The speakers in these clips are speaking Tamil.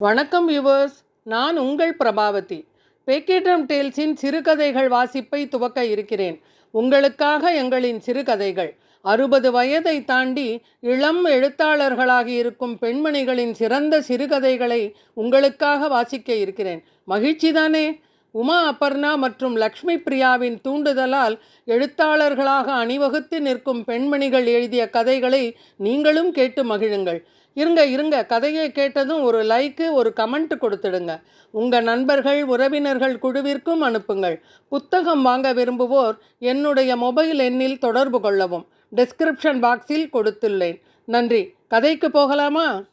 வணக்கம் யுவர்ஸ் நான் உங்கள் பிரபாவதி. பேக்கேட்ரம் டேல்ஸின் சிறுகதைகள் வாசிப்பை துவக்க இருக்கிறேன். உங்களுக்காக எங்களின் சிறுகதைகள். அறுபது வயதை தாண்டி இளம் எழுத்தாளர்களாக இருக்கும் பெண்மணிகளின் சிறந்த சிறுகதைகளை உங்களுக்காக வாசிக்க இருக்கிறேன். மகிழ்ச்சிதானே உமா அபர்ணா மற்றும் லக்ஷ்மி பிரியாவின் தூண்டுதலால் எழுத்தாளர்களாக அணிவகுத்து நிற்கும் பெண்மணிகள் எழுதிய கதைகளை நீங்களும் கேட்டு மகிழுங்கள். இருங்க இருங்க. கதையை கேட்டதும் ஒரு லைக்கு ஒரு கமெண்ட் கொடுத்துடுங்க. உங்கள் நண்பர்கள் உறவினர்கள் குழுவிற்கும் அனுப்புங்கள். புத்தகம் வாங்க விரும்புவோர் என்னுடைய மொபைல் எண்ணில் தொடர்பு கொள்ளவும். டிஸ்கிரிப்ஷன் பாக்ஸில் கொடுத்துள்ளேன். நன்றி. கதைக்கு போகலாமா?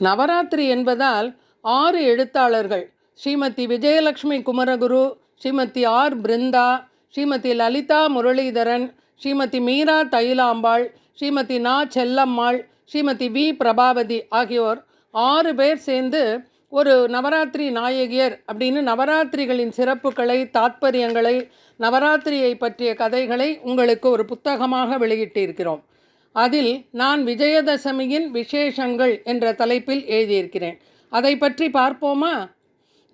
நவராத்திரி என்பதால் ஆறு எழுத்தாளர்கள். ஸ்ரீமதி விஜயலட்சுமி குமரகுரு ஸ்ரீமதி ஆர் பிருந்தா ஸ்ரீமதி லலிதா முரளிதரன் ஸ்ரீமதி மீரா தைலாம்பாள் ஸ்ரீமதி நா செல்லம்மாள் ஸ்ரீமதி வி. பிரபாவதி ஆகியோர் ஆறு பேர் சேர்ந்து ஒரு நவராத்திரி நாயகியர் அப்படின்னு நவராத்திரிகளின் சிறப்புகளை தாத்பரியங்களை நவராத்திரியை பற்றிய கதைகளை உங்களுக்கு ஒரு புத்தகமாக வெளியிட்டிருக்கிறோம். அதில் நான் விஜயதசமியின் விசேஷங்கள் என்ற தலைப்பில் எழுதியிருக்கிறேன். அதை பற்றி பார்ப்போமா?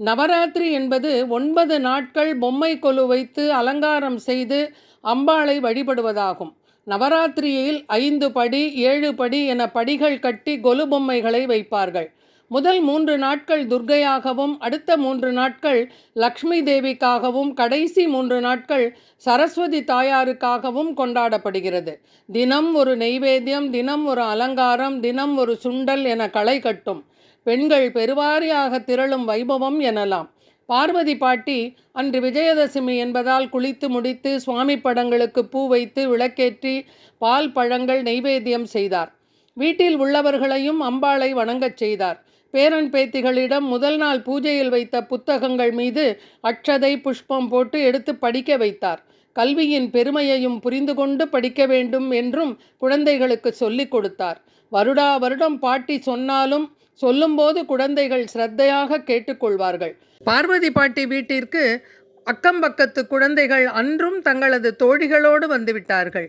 நவராத்திரி என்பது ஒன்பது நாட்கள் பொம்மை கொலு வைத்து அலங்காரம் செய்து அம்பாளை வழிபடுவதாகும். நவராத்திரியில் ஐந்து படி ஏழு படி என படிகள் கட்டி கொலு பொம்மைகளை வைப்பார்கள். முதல் மூன்று நாட்கள் துர்கையாகவும் அடுத்த மூன்று நாட்கள் லக்ஷ்மி தேவிக்காகவும் கடைசி மூன்று நாட்கள் சரஸ்வதி தாயாருக்காகவும் கொண்டாடப்படுகிறது. தினம் ஒரு நெய்வேத்தியம் தினம் ஒரு அலங்காரம் தினம் ஒரு சுண்டல் என களை கட்டும். பெண்கள் பெருவாரியாக திரளும் வைபவம் எனலாம். பார்வதி பாட்டி அன்று விஜயதசமி என்பதால் குளித்து முடித்து சுவாமி படங்களுக்கு பூ வைத்து விளக்கேற்றி பால் பழங்கள் நெய்வேத்தியம் செய்தார். வீட்டில் உள்ளவர்களையும் அம்பாளை வணங்கச் செய்தார். பேரன் பேத்திகளிடம் முதல் நாள் பூஜையில் வைத்த புத்தகங்கள் மீது அட்சதை புஷ்பம் போட்டு எடுத்து படிக்க வைத்தார். கல்வியின் பெருமையையும் புரிந்து கொண்டு படிக்க வேண்டும் என்றும் குழந்தைகளுக்கு சொல்லிக் கொடுத்தார். வருடா வருடம் பாட்டி சொன்னாலும் சொல்லும்போது குழந்தைகள் சிரத்தையாக கேட்டுக்கொள்வார்கள். பார்வதி பாட்டி வீட்டிற்கு அக்கம் பக்கத்து குழந்தைகள் அன்றும் தங்களது தோழிகளோடு வந்துவிட்டார்கள்.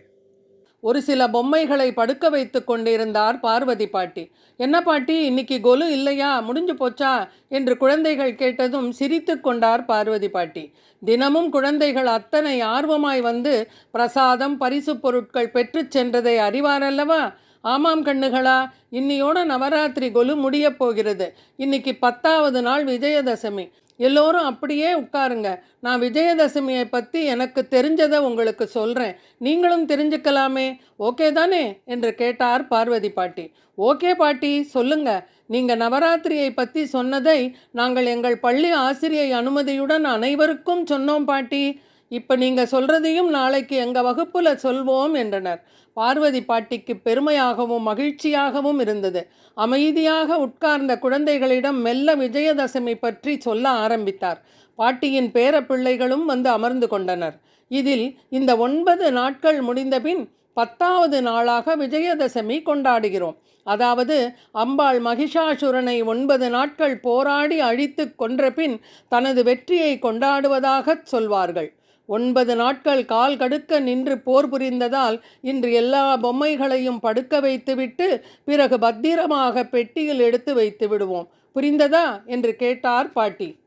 ஒரு சில பொம்மைகளை படுக்க வைத்து கொண்டிருந்தார் பார்வதி பாட்டி. என்ன பாட்டி இன்னைக்கு கொலு இல்லையா? முடிஞ்சு போச்சா? என்று குழந்தைகள் கேட்டதும் சிரித்து கொண்டார் பார்வதி பாட்டி. தினமும் குழந்தைகள் அத்தனை ஆர்வமாய் வந்து பிரசாதம் பரிசு பொருட்கள் பெற்றுச் சென்றதை அறிவாரல்லவா? ஆமாம் கண்ணுகளா இன்னியோட நவராத்திரி கொலு முடிய போகிறது. இன்னைக்கு பத்தாவது நாள் விஜயதசமி. எல்லோரும் அப்படியே உட்காருங்க. நான் விஜயதசமியை பற்றி எனக்கு தெரிஞ்சதை உங்களுக்கு சொல்கிறேன் நீங்களும் தெரிஞ்சுக்கலாமே. ஓகே தானே? என்று கேட்டார் பார்வதி பாட்டி. ஓகே பாட்டி சொல்லுங்க. நீங்கள் நவராத்திரியை பற்றி சொன்னதை நாங்கள் எங்கள் பள்ளி ஆசிரியை அனுமதியுடன் அனைவருக்கும் சொன்னோம் பாட்டி. இப்போ நீங்கள் சொல்கிறதையும் நாளைக்கு எங்கள் வகுப்பில் சொல்வோம் என்றனர். பார்வதி பாட்டிக்கு பெருமையாகவும் மகிழ்ச்சியாகவும் இருந்தது. அமைதியாக உட்கார்ந்த குழந்தைகளிடம் மெல்ல விஜயதசமி பற்றி சொல்ல ஆரம்பித்தார். பாட்டியின் பேர பிள்ளைகளும் வந்து அமர்ந்து கொண்டனர். இதில் இந்த ஒன்பது நாட்கள் முடிந்தபின் பத்தாவது நாளாக விஜயதசமி கொண்டாடுகிறோம். அதாவது அம்பாள் மகிஷாசுரனை ஒன்பது நாட்கள் போராடி அழித்து கொன்றபின் தனது வெற்றியை கொண்டாடுவதாகச் சொல்வார்கள். ஒன்பது நாட்கள் கால் கடுக்க நின்று போர் புரிந்ததால் இன்று எல்லா பொம்மைகளையும் படுக்க வைத்துவிட்டு பிறகு பத்திரமாக பெட்டியில் எடுத்து வைத்து விடுவோம். புரிந்ததா? என்று கேட்டார் பாட்டி.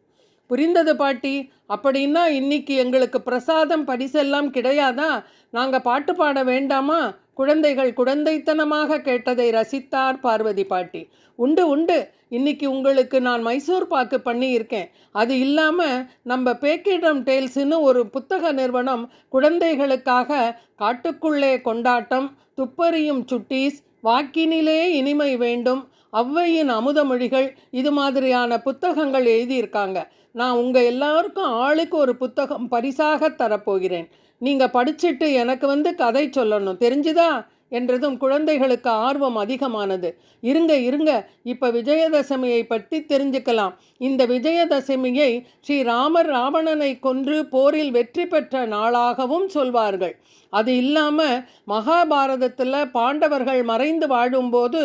புரிந்தது பாட்டி. அப்படின்னா இன்னைக்கு எங்களுக்கு பிரசாதம் பரிசெல்லாம் கிடையாதா? நாங்கள் பாட்டு பாட வேண்டாமா? குழந்தைகள் குழந்தைத்தனமாக கேட்டதை ரசித்தார் பார்வதி பாட்டி. உண்டு உண்டு. இன்னைக்கு உங்களுக்கு நான் மைசூர் பாக்கு பண்ணியிருக்கேன். அது இல்லாமல் நம்ம பேக்கிடம் டேல்ஸ்னு ஒரு புத்தக நிறுவனம் குழந்தைகளுக்காக காட்டுக்குள்ளே கொண்டாட்டம் துப்பறியும் சுட்டீஸ் வாக்கினிலே இனிமை வேண்டும் ஔவையின் அமுதமொழிகள் இது மாதிரியான புத்தகங்கள் எழுதியிருக்காங்க. நான் உங்கள் எல்லாருக்கும் ஆளுக்கு ஒரு புத்தகம் பரிசாக தரப்போகிறேன். நீங்கள் படிச்சுட்டு எனக்கு வந்து கதை சொல்லணும். தெரிஞ்சுதா? என்றதும் குழந்தைகளுக்கு ஆர்வம் அதிகமானது. இருங்க இருங்க இப்போ விஜயதசமியை பற்றி தெரிஞ்சுக்கலாம். இந்த விஜயதசமியை ஸ்ரீராமர் ராவணனை கொன்று போரில் வெற்றி பெற்ற நாளாகவும் சொல்வார்கள். அது இல்லாமல் மகாபாரதத்தில் பாண்டவர்கள் மறைந்து வாழும்போது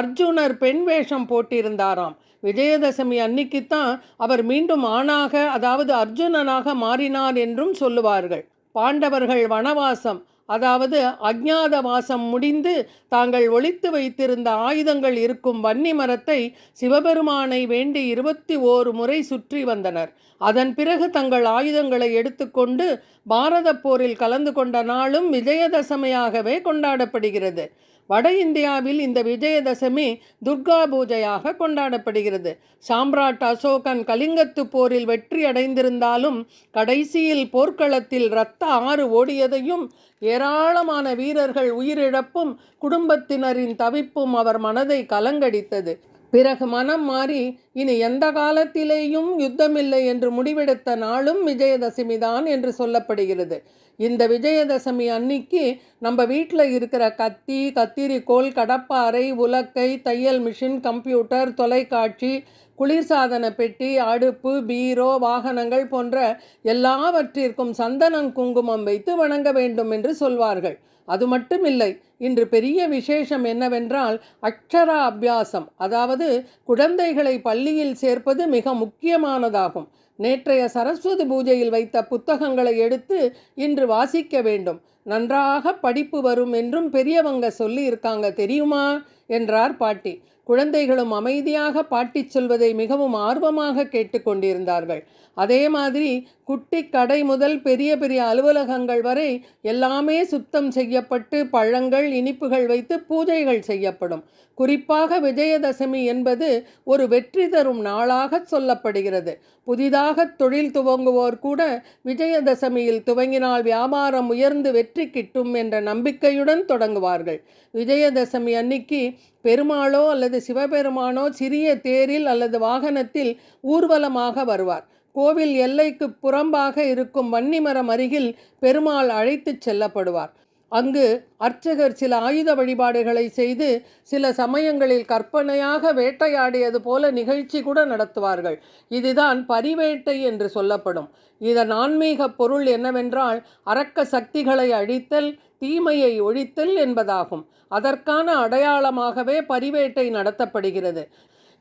அர்ஜுனர் பெண் வேஷம் போட்டிருந்தாராம். விஜயதசமி அன்னைக்குத்தான் அவர் மீண்டும் ஆணாக அதாவது அர்ஜுனனாக மாறினார் என்றும் சொல்லுவார்கள். பாண்டவர்கள் வனவாசம் அதாவது அஜ்ஞாதவாசம் முடிந்து தாங்கள் ஒழித்து வைத்திருந்த ஆயுதங்கள் இருக்கும் வன்னி மரத்தை சிவபெருமானை வேண்டி இருபத்தி ஓரு முறை சுற்றி வந்தனர். அதன் பிறகு தங்கள் ஆயுதங்களை எடுத்துக்கொண்டு பாரத போரில் கலந்து கொண்ட நாளும் விஜயதசமையாகவே கொண்டாடப்படுகிறது. வட இந்தியாவில் இந்த விஜயதசமி துர்கா பூஜையாக கொண்டாடப்படுகிறது. சாம்ராட் அசோகன் கலிங்கத்து போரில் வெற்றி அடைந்திருந்தாலும் கடைசியில் போர்க்களத்தில் இரத்த ஆறு ஓடியதையும் ஏராளமான வீரர்கள் உயிரிழப்பும் குடும்பத்தினரின் தவிப்பும் அவர் மனதை கலங்கடித்தது. பிறகு மனம் மாறி இனி எந்த காலத்திலேயும் யுத்தமில்லை என்று முடிவெடுத்த நாளும் விஜயதசமி தான் என்று சொல்லப்படுகிறது. இந்த விஜயதசமி அன்னைக்கு நம்ம வீட்டில் இருக்கிற கத்தி கத்திரிக்கோள் கடப்பாறை உலக்கை தையல் மிஷின் கம்ப்யூட்டர் தொலைக்காட்சி குளிர்சாதன பெட்டி அடுப்பு பீரோ வாகனங்கள் போன்ற எல்லாவற்றிற்கும் சந்தனம் குங்குமம் வைத்து வணங்க வேண்டும் என்று சொல்வார்கள். அது மட்டுமில்லை இன்று பெரிய விசேஷம் என்னவென்றால் அக்ஷரா அபியாசம் அதாவது குழந்தைகளை பள்ளியில் சேர்ப்பது மிக முக்கியமானதாகும். நேற்றைய சரஸ்வதி பூஜையில் வைத்த புத்தகங்களை எடுத்து இன்று வாசிக்க வேண்டும். நன்றாக படிப்பு வரும் என்றும் பெரியவங்க சொல்லி இருக்காங்க தெரியுமா? என்றார் பாட்டி. குழந்தைகளும் அமைதியாக பாட்டி சொல்வதை மிகவும் ஆர்வமாக கேட்டுக்கொண்டிருந்தார்கள் அதே மாதிரி குட்டி கடை முதல் பெரிய பெரிய அலுவலகங்கள் வரை எல்லாமே சுத்தம் செய்யப்பட்டு பழங்கள் இனிப்புகள் வைத்து பூஜைகள் செய்யப்படும். குறிப்பாக விஜயதசமி என்பது ஒரு வெற்றி தரும் நாளாக சொல்லப்படுகிறது. புதிதாக தொழில் துவங்குவோர் கூட விஜயதசமியில் துவங்கினால் வியாபாரம் உயர்ந்து வெற்றி கிட்டும் என்ற நம்பிக்கையுடன் தொடங்குவார்கள். விஜயதசமி அன்னைக்கு பெருமாளோ அல்லது சிவபெருமானோ சிறிய தேரில் அல்லது வாகனத்தில் ஊர்வலமாக வருவார். கோவில் எல்லைக்கு புறம்பாக இருக்கும் வன்னிமரம் அருகில் பெருமாள் அழைத்துச் செல்லப்படுவார். அங்கு அர்ச்சகர் சில ஆயுத வழிபாடுகளை செய்து சில சமயங்களில் கற்பனையாக வேட்டையாடியது போல நிகழ்ச்சி கூட நடத்துவார்கள். இதுதான் பரிவேட்டை என்று சொல்லப்படும். இதன் ஆன்மீக பொருள் என்னவென்றால் அரக்க சக்திகளை அழித்தல் தீமையை ஒழித்தல் என்பதாகும். அதற்கான அடையாளமாகவே பரிவேட்டை நடத்தப்படுகிறது.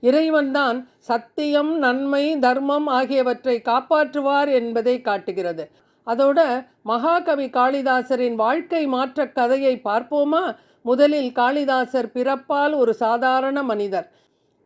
இறைவன்தான் சத்தியம் நன்மை தர்மம் ஆகியவற்றை காப்பாற்றுவார் என்பதை காட்டுகிறது. அதோட மகாகவி காளிதாசரின் வாழ்க்கை மாற்ற கதையை பார்ப்போமா? முதலில் காளிதாசர் பிறப்பால் ஒரு சாதாரண மனிதர்.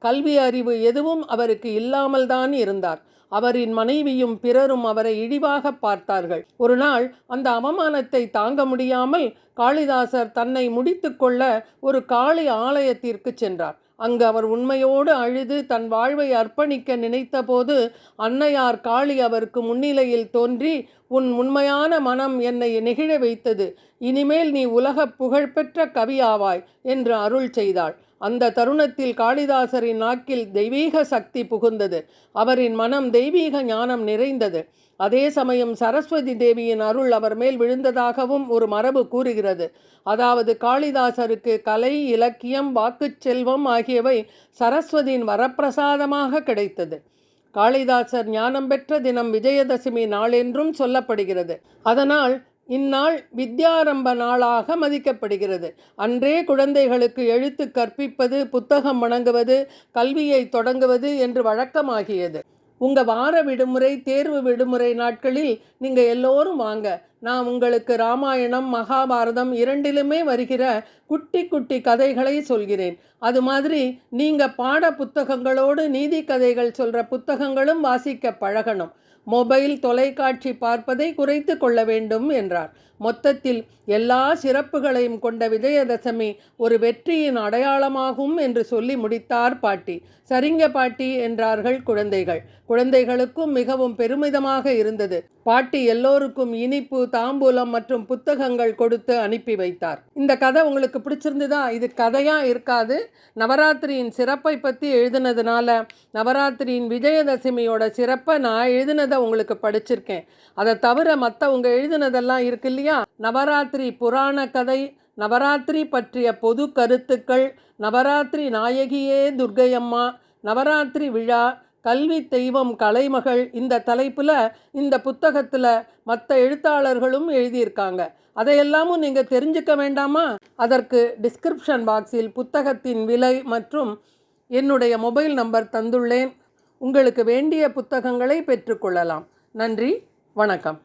கல்வி அறிவு எதுவும் அவருக்கு இல்லாமல் தான் இருந்தார். அவரின் மனைவியும் பிறரும் அவரை இழிவாக பார்த்தார்கள். ஒரு நாள் அந்த அவமானத்தை தாங்க முடியாமல் காளிதாசர் தன்னை முடித்துக்கொள்ள ஒரு காளி ஆலயத்திற்கு சென்றார். அங்கு அவர் உண்மையோடு அழுது தன் வாழ்வை அர்ப்பணிக்க நினைத்தபோது அன்னையார் காளி அவருக்கு முன்னிலையில் தோன்றி உன் உண்மையான மனம் என்னை நெகிழ வைத்தது. இனிமேல் நீ உலக புகழ்பெற்ற கவியாவாய் என்று அருள் செய்தாள். அந்த தருணத்தில் காளிதாசரின் நாக்கில் தெய்வீக சக்தி புகுந்தது. அவரின் மனம் தெய்வீக ஞானம் நிறைந்தது. அதே சமயம் சரஸ்வதி தேவியின் அருள் அவர் மேல் விழுந்ததாகவும் ஒரு மரபு கூறுகிறது. அதாவது காளிதாசருக்கு கலை இலக்கியம் வாக்குச் செல்வம் ஆகியவை சரஸ்வதியின் வரப்பிரசாதமாக கிடைத்தது. காளிதாசர் ஞானம் பெற்ற தினம் விஜயதசமி நாளென்றும் சொல்லப்படுகிறது. அதனால் இந்நாள் வித்யாரம்ப நாளாக மதிக்கப்படுகிறது. அன்றே குழந்தைகளுக்கு எழுத்து கற்பிப்பது புத்தகம் வணங்குவது கல்வியை தொடங்குவது என்று வழக்கமாகியது. உங்கள் வார விடுமுறை தேர்வு விடுமுறை நாட்களில் நீங்கள் எல்லோரும் வாங்க. நான் உங்களுக்கு ராமாயணம் மகாபாரதம் இரண்டிலுமே வருகிற குட்டி குட்டி கதைகளை சொல்கிறேன். அது மாதிரி நீங்கள் பாட புத்தகங்களோடு நீதி கதைகள் சொல்கிற புத்தகங்களும் வாசிக்க பழகணும். மொபைல் தொலைக்காட்சி பார்ப்பதை குறைத்து கொள்ள வேண்டும் என்றார். மொத்தத்தில் எல்லா சிறப்புகளையும் கொண்ட விஜயதசமி ஒரு வெற்றியின் அடையாளமாகும் என்று சொல்லி முடித்தார் பாட்டி. சரிங்க பாட்டி என்றார்கள் குழந்தைகள். குழந்தைகளுக்கும் மிகவும் பெருமிதமாக இருந்தது. பாட்டி எல்லோருக்கும் இனிப்பு தாம்பூலம் மற்றும் புத்தகங்கள் கொடுத்து அனுப்பி வைத்தார். இந்த கதை உங்களுக்கு பிடிச்சிருந்துதா? இது கதையா இருக்காது. நவராத்திரியின் சிறப்பை பற்றி எழுதினதுனால நவராத்திரியின் விஜயதசமியோட சிறப்பை நான் எழுதினதை உங்களுக்கு படிச்சிருக்கேன். அதை தவிர மற்றவங்க எழுதினதெல்லாம் இருக்கு இல்லையா? நவராத்திரி புராண கதை நவராத்திரி பற்றிய பொது கருத்துக்கள் நவராத்திரி நாயகியே துர்கையம்மா நவராத்திரி விழா கல்வி தெய்வம் கலைமகள் இந்த தலைப்பில் இந்த புத்தகத்தில் மற்ற எழுத்தாளர்களும் எழுதியிருக்காங்க. அதையெல்லாமும் நீங்கள் தெரிஞ்சுக்க வேண்டாமா? அதற்கு டிஸ்கிரிப்ஷன் பாக்ஸில் புத்தகத்தின் விலை மற்றும் என்னுடைய மொபைல் நம்பர் தந்துள்ளேன். உங்களுக்கு வேண்டிய புத்தகங்களை பெற்றுக்கொள்ளலாம் நன்றி வணக்கம்.